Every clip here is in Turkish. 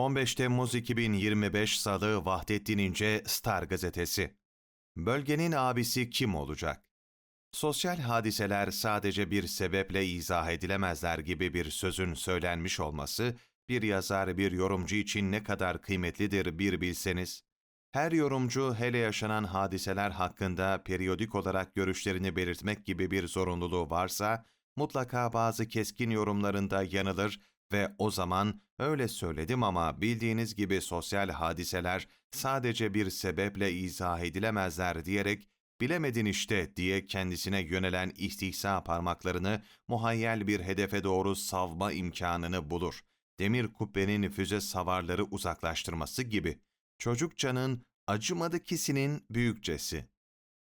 15 Temmuz 2025 Salı Vahdettin İnce Star Gazetesi Bölgenin abisi kim olacak? Sosyal hadiseler sadece bir sebeple izah edilemezler gibi bir sözün söylenmiş olması, bir yazar, bir yorumcu için ne kadar kıymetlidir bir bilseniz. Her yorumcu hele yaşanan hadiseler hakkında periyodik olarak görüşlerini belirtmek gibi bir zorunluluğu varsa, mutlaka bazı keskin yorumlarında yanılır ve o zaman öyle söyledim ama bildiğiniz gibi sosyal hadiseler sadece bir sebeple izah edilemezler diyerek bilemedin işte diye kendisine yönelen istihza parmaklarını muhayyel bir hedefe doğru savma imkanını bulur. Demir kubbenin füze savarları uzaklaştırması gibi. Çocukçanın acımadıkisinin büyükçesi.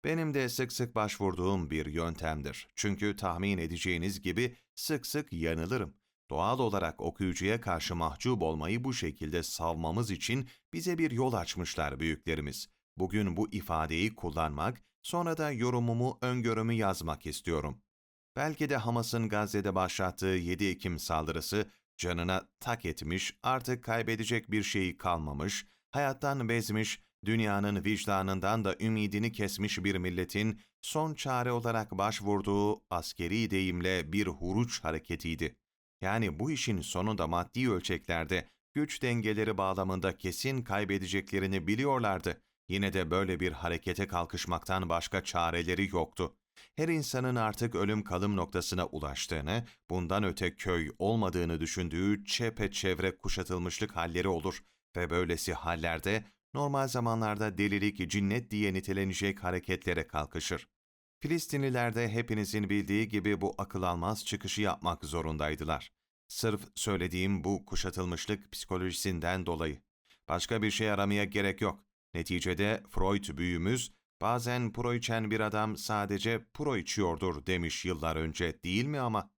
Benim de sık sık başvurduğum bir yöntemdir. Çünkü tahmin edeceğiniz gibi sık sık yanılırım. Doğal olarak okuyucuya karşı mahcup olmayı bu şekilde savmamız için bize bir yol açmışlar büyüklerimiz. Bugün bu ifadeyi kullanmak, sonra da yorumumu, öngörümü yazmak istiyorum. Belki de Hamas'ın Gazze'de başlattığı 7 Ekim saldırısı canına tak etmiş, artık kaybedecek bir şeyi kalmamış, hayattan bezmiş, dünyanın vicdanından da ümidini kesmiş bir milletin son çare olarak başvurduğu askeri deyimle bir huruç hareketiydi. Yani bu işin sonunda maddi ölçeklerde güç dengeleri bağlamında kesin kaybedeceklerini biliyorlardı. Yine de böyle bir harekete kalkışmaktan başka çareleri yoktu. Her insanın artık ölüm kalım noktasına ulaştığını, bundan öte köy olmadığını düşündüğü çepeçevre kuşatılmışlık halleri olur ve böylesi hallerde normal zamanlarda delilik, cinnet diye nitelenecek hareketlere kalkışır. Filistinliler de hepinizin bildiği gibi bu akıl almaz çıkışı yapmak zorundaydılar. Sırf söylediğim bu kuşatılmışlık psikolojisinden dolayı. Başka bir şey aramaya gerek yok. Neticede Freud büyümüz, bazen pro içen bir adam sadece pro içiyordur demiş yıllar önce değil mi ama?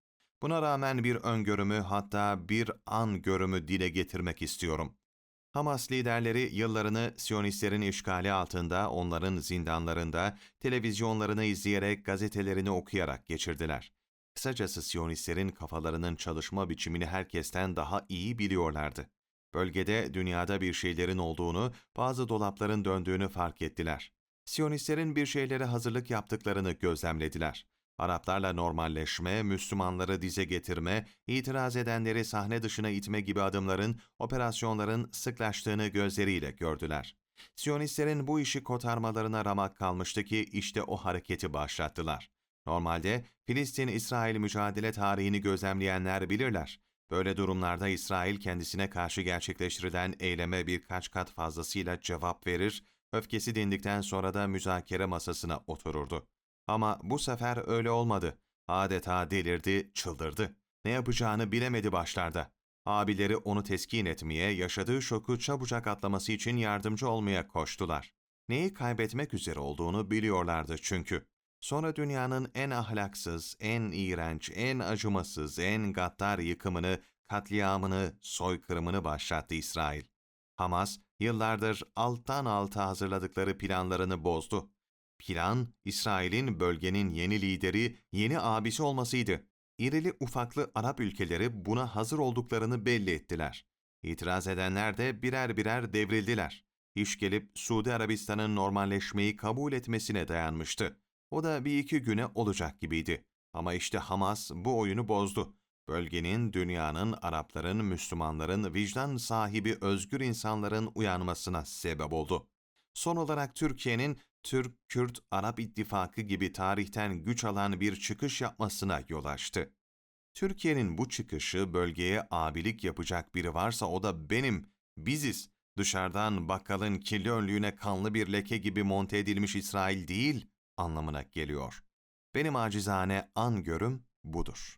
Buna rağmen bir öngörümü hatta bir an görümü dile getirmek istiyorum. Hamas liderleri yıllarını Siyonistlerin işgali altında, onların zindanlarında, televizyonlarını izleyerek, gazetelerini okuyarak geçirdiler. Kısacası Siyonistlerin kafalarının çalışma biçimini herkesten daha iyi biliyorlardı. Bölgede dünyada bir şeylerin olduğunu, bazı dolapların döndüğünü fark ettiler. Siyonistlerin bir şeylere hazırlık yaptıklarını gözlemlediler. Araplarla normalleşme, Müslümanları dize getirme, itiraz edenleri sahne dışına itme gibi adımların, operasyonların sıklaştığını gözleriyle gördüler. Siyonistlerin bu işi kotarmalarına ramak kalmıştı ki işte o hareketi başlattılar. Normalde Filistin-İsrail mücadele tarihini gözlemleyenler bilirler. Böyle durumlarda İsrail kendisine karşı gerçekleştirilen eyleme birkaç kat fazlasıyla cevap verir, öfkesi dindikten sonra da müzakere masasına otururdu. Ama bu sefer öyle olmadı. Adeta delirdi, çıldırdı. Ne yapacağını bilemedi başlarda. Abileri onu teskin etmeye, yaşadığı şoku çabucak atlaması için yardımcı olmaya koştular. Neyi kaybetmek üzere olduğunu biliyorlardı çünkü. Sonra dünyanın en ahlaksız, en iğrenç, en acımasız, en gaddar yıkımını, katliamını, soykırımını başlattı İsrail. Hamas, yıllardır alttan alta hazırladıkları planlarını bozdu. Plan, İsrail'in bölgenin yeni lideri, yeni abisi olmasıydı. İrili ufaklı Arap ülkeleri buna hazır olduklarını belli ettiler. İtiraz edenler de birer birer devrildiler. İş gelip Suudi Arabistan'ın normalleşmeyi kabul etmesine dayanmıştı. O da bir iki güne olacak gibiydi. Ama işte Hamas bu oyunu bozdu. Bölgenin, dünyanın, Arapların, Müslümanların, vicdan sahibi özgür insanların uyanmasına sebep oldu. Son olarak Türkiye'nin Türk-Kürt-Arap İttifakı gibi tarihten güç alan bir çıkış yapmasına yol açtı. Türkiye'nin bu çıkışı bölgeye abilik yapacak biri varsa o da benim, biziz. Dışarıdan bakkalın kirli önlüğüne kanlı bir leke gibi monte edilmiş İsrail değil, anlamına geliyor. Benim acizane an görüm budur.